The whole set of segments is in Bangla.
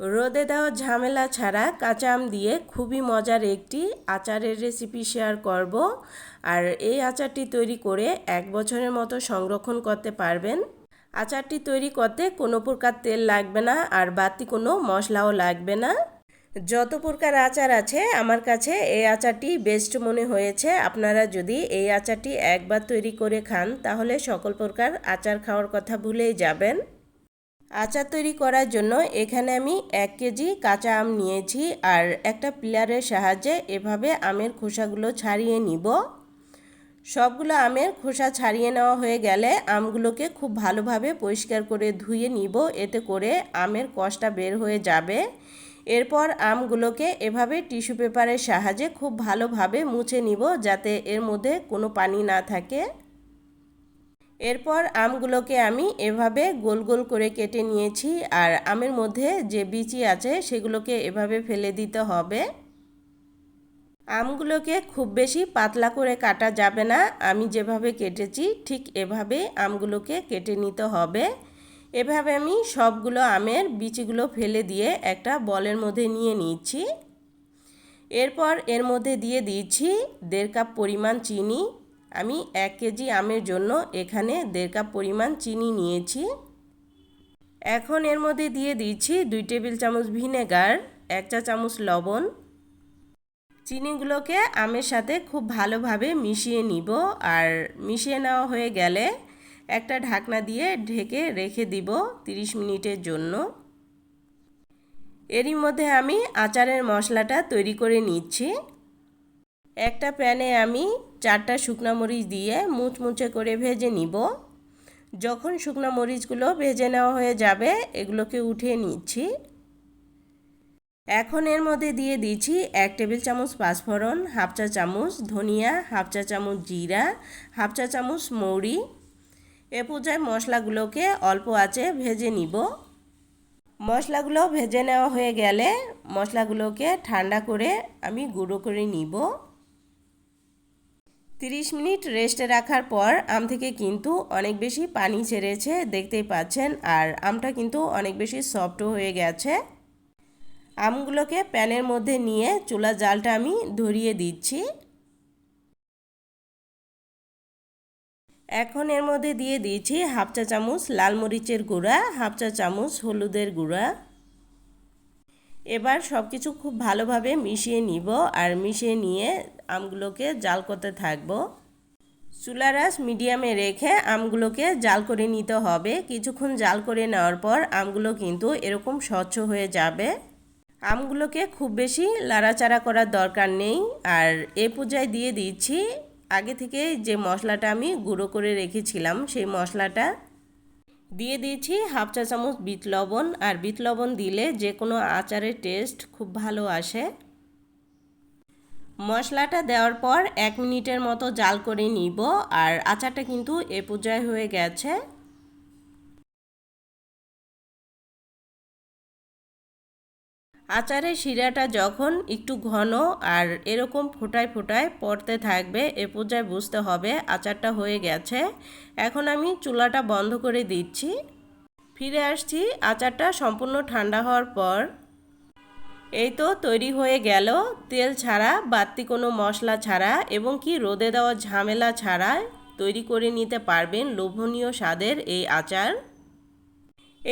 রোদে দেওয়া ঝামেলা ছাড়া কাঁচা আম দিয়ে খুবই মজার একটি আচারের রেসিপি শেয়ার করব। আর এই আচারটি তৈরি করে এক বছরের মতো সংরক্ষণ করতে পারবেন। আচারটি তৈরি করতে কোনো প্রকার তেল লাগবে না আর বাড়তি কোনো মশলাও লাগবে না। যত প্রকার আচার আছে, আমার কাছে এই আচারটি বেস্ট মনে হয়েছে। আপনারা যদি এই আচারটি একবার তৈরি করে খান, তাহলে সকল প্রকার আচার খাওয়ার কথা ভুলেই যাবেন। আচার তৈরি করার জন্য এখানে আমি এক কেজি কাঁচা আম নিয়েছি আর একটা প্লেয়ারের সাহায্যে এভাবে আমের খোসাগুলো ছাড়িয়ে নিব। সবগুলো আমের খোসা ছাড়িয়ে নেওয়া হয়ে গেলে আমগুলোকে খুব ভালোভাবে পরিষ্কার করে ধুয়ে নিব, এতে করে আমের কষটা বের হয়ে যাবে। এরপর আমগুলোকে এভাবে টিস্যু পেপারের সাহায্যে খুব ভালোভাবে মুছে নিব যাতে এর মধ্যে কোনো পানি না থাকে। এরপর আমগুলোকে আমি এভাবে গোল গোল করে কেটে নিয়েছি আর আমের মধ্যে যে বিচি আছে সেগুলোকে এভাবে ফেলে দিতে হবে। আমগুলোকে খুব বেশি পাতলা করে কাটা যাবে না। আমি যেভাবে কেটেছি ঠিক এভাবে আমগুলোকে কেটে নিতে হবে। এভাবে আমি সবগুলো আমের বিচিগুলো ফেলে দিয়ে একটা বলের মধ্যে নিয়ে নিচ্ছি এরপর এর মধ্যে দিয়ে দিচ্ছি দেড় কাপ পরিমাণ চিনি আমি এক কেজি আমের জন্য এখানে দেড় কাপ পরিমাণ চিনি নিয়েছি। এখন এর মধ্যে দিয়ে দিচ্ছি দুই টেবিল চামচ ভিনেগার, এক চা চামচ লবণ। চিনিগুলোকে আমের সাথে খুব ভালোভাবে মিশিয়ে নিব আর মিশিয়ে নেওয়া হয়ে গেলে একটা ঢাকনা দিয়ে ঢেকে রেখে দিব 30 মিনিটের জন্য। এরই মধ্যে আমি আচারের মশলাটা তৈরি করে নিচ্ছি। একটা প্যানে আমি চারটা শুকনা মরিচ দিয়ে মুচমুচে করে ভেজে নিব। যখন শুকনা মরিচগুলো ভেজে নেওয়া হয়ে যাবে, এগুলোকে উঠিয়ে নিচ্ছি। এখন এর মধ্যে দিয়ে দিচ্ছি এক টেবিল চামচ পাঁচফোড়ন, হাফ চা চামচ ধনিয়া, হাফ চা চামচ জিরা, হাফ চা চামচ মৌরি। এ পর্যায়ে মশলাগুলোকে অল্প আছে ভেজে নিব। মশলাগুলো ভেজে নেওয়া হয়ে গেলে মশলাগুলোকে ঠান্ডা করে আমি গুঁড়ো করে নিব। তিরিশ মিনিট রেস্টে রাখার পর আম থেকে কিন্তু অনেক বেশি পানি ছেড়েছে, দেখতেই পাচ্ছেন। আর আমটা কিন্তু অনেক বেশি সফট হয়ে গেছে। আমগুলোকে প্যানের মধ্যে নিয়ে চুলা জালটা আমি ধরিয়ে দিচ্ছি। এখন এর মধ্যে দিয়ে দিয়েছি হাফ চা চামচ লাল মরিচের গুঁড়া, হাফ চা চামচ হলুদের গুঁড়া। এবার সব কিছু খুব ভালোভাবে মিশিয়ে নিব আর মিশিয়ে নিয়ে আমগুলোকে জাল করতে থাকব। চুলারাস মিডিয়ামে রেখে আমগুলোকে জাল করে নিতে হবে। কিছুক্ষণ জাল করে নেওয়ার পর আমগুলো কিন্তু এরকম স্বচ্ছ হয়ে যাবে। আমগুলোকে খুব বেশি লাড়াচাড়া করার দরকার নেই। আর এ পূজায় দিয়ে দিচ্ছি, আগে থেকে যে মশলাটা আমি গুঁড়ো করে রেখেছিলাম সেই মশলাটা। দিয়ে দিয়েছি হাফ চা চামচ বিট লবণ আর বিট লবণ দিলে যে কোনো আচারের টেস্ট খুব ভালো আসে। মশলাটা দেওয়ার পর এক মিনিটের মতো জাল করে নিব আর আচারটা কিন্তু এ পর্যায়ে হয়ে গেছে। আচারের শিরাটা যখন একটু ঘন আর এরকম ফোটায় ফোটায় পড়তে থাকবে, এ পর্যায়ে বুঝতে হবে আচারটা হয়ে গেছে। এখন আমি চুলাটা বন্ধ করে দিচ্ছি। ফিরে আসছি, আচারটা সম্পূর্ণ ঠান্ডা হওয়ার পর। এই তো তৈরি হয়ে গেল। তেল ছাড়া, বাড়তি কোনো মশলা ছাড়া এবং কি রোদে দেওয়া ঝামেলা ছাড়া তৈরি করে নিতে পারবেন লোভনীয় স্বাদের এই আচার।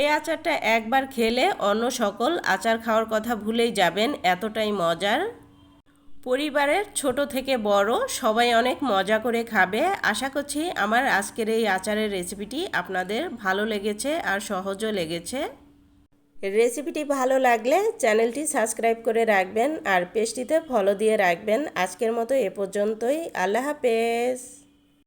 এই আচারটা একবার খেলে অন্য সকল আচার খাওয়ার কথা ভুলেই যাবেন, এতটাই মজার। পরিবারের ছোট থেকে বড় সবাই অনেক মজা করে খাবে। আশা করছি আমার আজকের এই আচারের রেসিপিটি আপনাদের ভালো লেগেছে আর সহজও লেগেছে। রেসিপিটি ভালো লাগলে চ্যানেলটি সাবস্ক্রাইব করে রাখবেন আর পেজটিতে ফলো দিয়ে রাখবেন। আজকের মতো এ পর্যন্তই। আল্লাহ হাফেজ।